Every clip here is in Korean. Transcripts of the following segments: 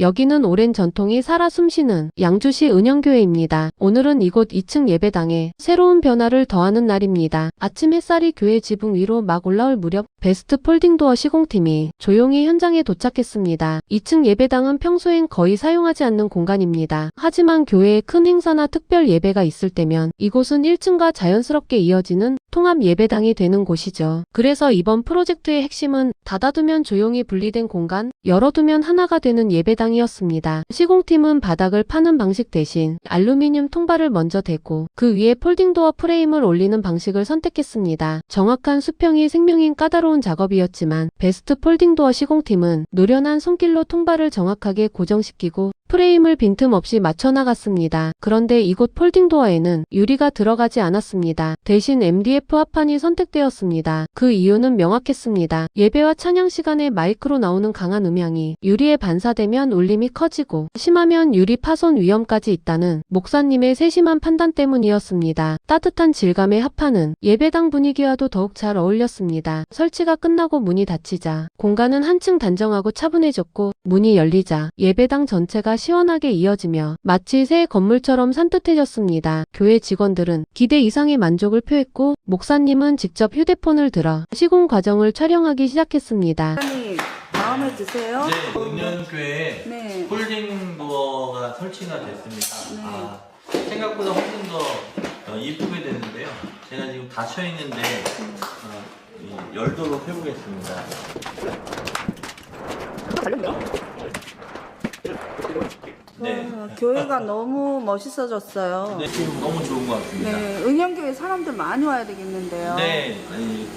여기는 오랜 전통이 살아 숨쉬는 양주시 은영교회입니다. 오늘은 이곳 2층 예배당에 새로운 변화를 더하는 날입니다. 아침 햇살이 교회 지붕 위로 막 올라올 무렵 베스트 폴딩도어 시공팀이 조용히 현장에 도착했습니다. 2층 예배당은 평소엔 거의 사용하지 않는 공간입니다. 하지만 교회에 큰 행사나 특별 예배가 있을 때면 이곳은 1층과 자연스럽게 이어지는 통합 예배당이 되는 곳이죠. 그래서 이번 프로젝트의 핵심은 닫아두면 조용히 분리된 공간, 열어두면 하나가 되는 예배당이었습니다. 시공팀은 바닥을 파는 방식 대신 알루미늄 통발을 먼저 대고 그 위에 폴딩도어 프레임을 올리는 방식을 선택했습니다. 정확한 수평이 생명인 까다로운 작업이었지만 베스트 폴딩도어 시공팀은 노련한 손길로 통발을 정확하게 고정시키고 프레임을 빈틈없이 맞춰나갔습니다. 그런데 이곳 폴딩도어에는 유리가 들어가지 않았습니다. 대신 MDF 합판이 선택되었습니다. 그 이유는 명확했습니다. 예배와 찬양 시간에 마이크로 나오는 강한 음향이 유리에 반사되면 울림이 커지고 심하면 유리 파손 위험까지 있다는 목사님의 세심한 판단 때문이었습니다. 따뜻한 질감의 합판은 예배당 분위기와도 더욱 잘 어울렸습니다. 설치가 끝나고 문이 닫히자 공간은 한층 단정하고 차분해졌고 문이 열리자 예배당 전체가 시원하게 이어지며 마치 새 건물처럼 산뜻해졌습니다. 교회 직원들은 기대 이상의 만족을 표했고 목사님은 직접 휴대폰을 들어 시공 과정을 촬영하기 시작했습니다. 사장님 마음에 드세요? 네, 은연교회에 네. 폴딩 도어가 설치가 됐습니다. 네. 아, 생각보다 훨씬 더 어, 이쁘게 됐는데요. 제가 지금 닫혀 있는데 어, 이 열도록 해보겠습니다. 교회가 너무 멋있어졌어요. 네, 지금 너무 좋은 것 같습니다. 네, 은영교회 사람들 많이 와야 되겠는데요. 네, 아니,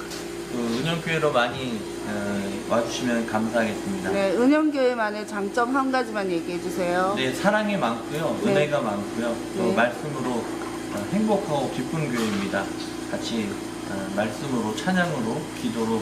그 은연교회로 많이 어, 와주시면 감사하겠습니다. 네, 은영교회만의 장점 한 가지만 얘기해 주세요. 네, 사랑이 많고요, 네. 은혜가 많고요, 또 네. 말씀으로 어, 행복하고 기쁜 교회입니다. 같이 어, 말씀으로 찬양으로 기도로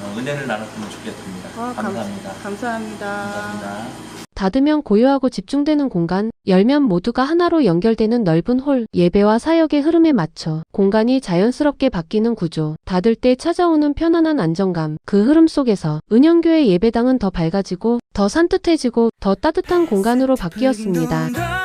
어, 은혜를 나눴으면 좋겠습니다. 아, 감- 감사합니다. 감사합니다. 감사합니다. 닫으면 고요하고 집중되는 공간, 열면 모두가 하나로 연결되는 넓은 홀, 예배와 사역의 흐름에 맞춰 공간이 자연스럽게 바뀌는 구조, 닫을 때 찾아오는 편안한 안정감, 그 흐름 속에서 은영교회 예배당은 더 밝아지고, 더 산뜻해지고, 더 따뜻한 공간으로 바뀌었습니다.